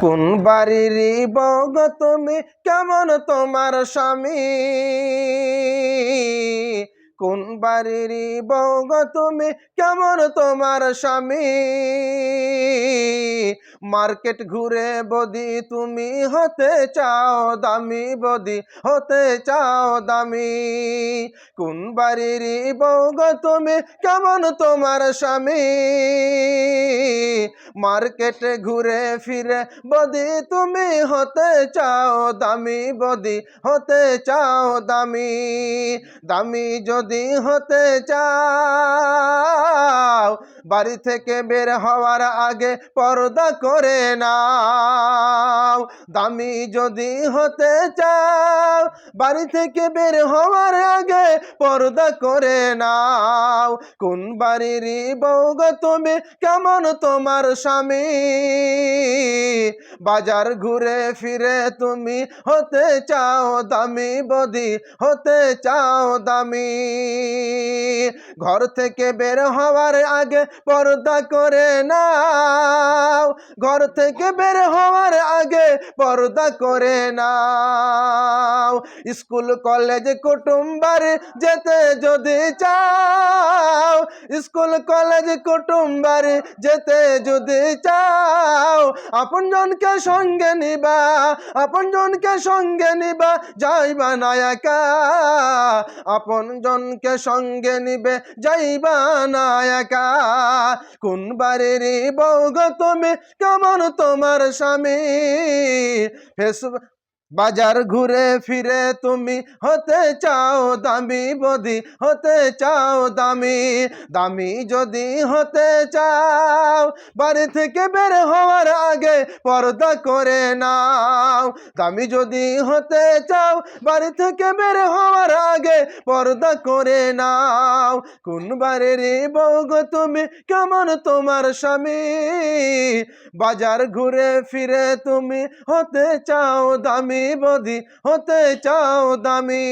কোন বাড়ির বগ তুমি? কেমন তোমার স্বামী? কোন বাড়ির বগ তুমি? কেমন তোমার স্বামী? মার্কেট ঘুরে বদি, তুমি হতে চাও দামি বদি, হতে চাও দামি। কোন বাড়ির বগ তুমি? কেমন তোমার স্বামী? মার্কেটে ঘুরে ফিরে, বদি তুমি হতে চাও দামি, বদি হতে চাও দামি দামি যদি হতে চাও, বাড়ি থেকে বের হওয়ার আগে পর্দা করে নাও, দামি যদি হতে চাও বাড়ি থেকে বের হওয়ার আগে পর্দা করে নাও। কোন বাড়ির বউগ তুমি? কেমন তোমার স্বামী? বাজার ঘুরে ফিরে তুমি হতে চাও দামি বদি, হতে চাও দামি। ঘর থেকে বের হওয়ার আগে পর্দা করে নাও। ঘর থেকে বের হওয়ার আগে পর্দা করে নাও। স্কুল, কলেজ, কুটুম্বার যেতে যদি চাও, স্কুল, কলেজ, কুটুম্বার যেতে যদি চাও আপন জনকে সঙ্গে নিবা আপন জনকে সঙ্গে নিবা, যাইবা না একা। আপন জনকে সঙ্গে নিবে, যাইবা না একা। কোন বাড়ির বৌগ তুমি, কেমন তোমার স্বামী? ফেসবুক বাজার ঘুরে ফিরে তুমি হতে চাও দামি বদি, হতে চাও দামি দামি যদি হতে চাও, বাড়ি থেকে বের হওয়ার আগে পর্দা করে নাও। দামি যদি হতে চাও, বাড়ি থেকে বের হওয়ার আগে পর্দা করে নাও। কোন বাড়ির বউগ তুমি, কেমন তোমার স্বামী? বাজার ঘুরে ফিরে তুমি হতে চাও দামি বদি হতে চাও দামি।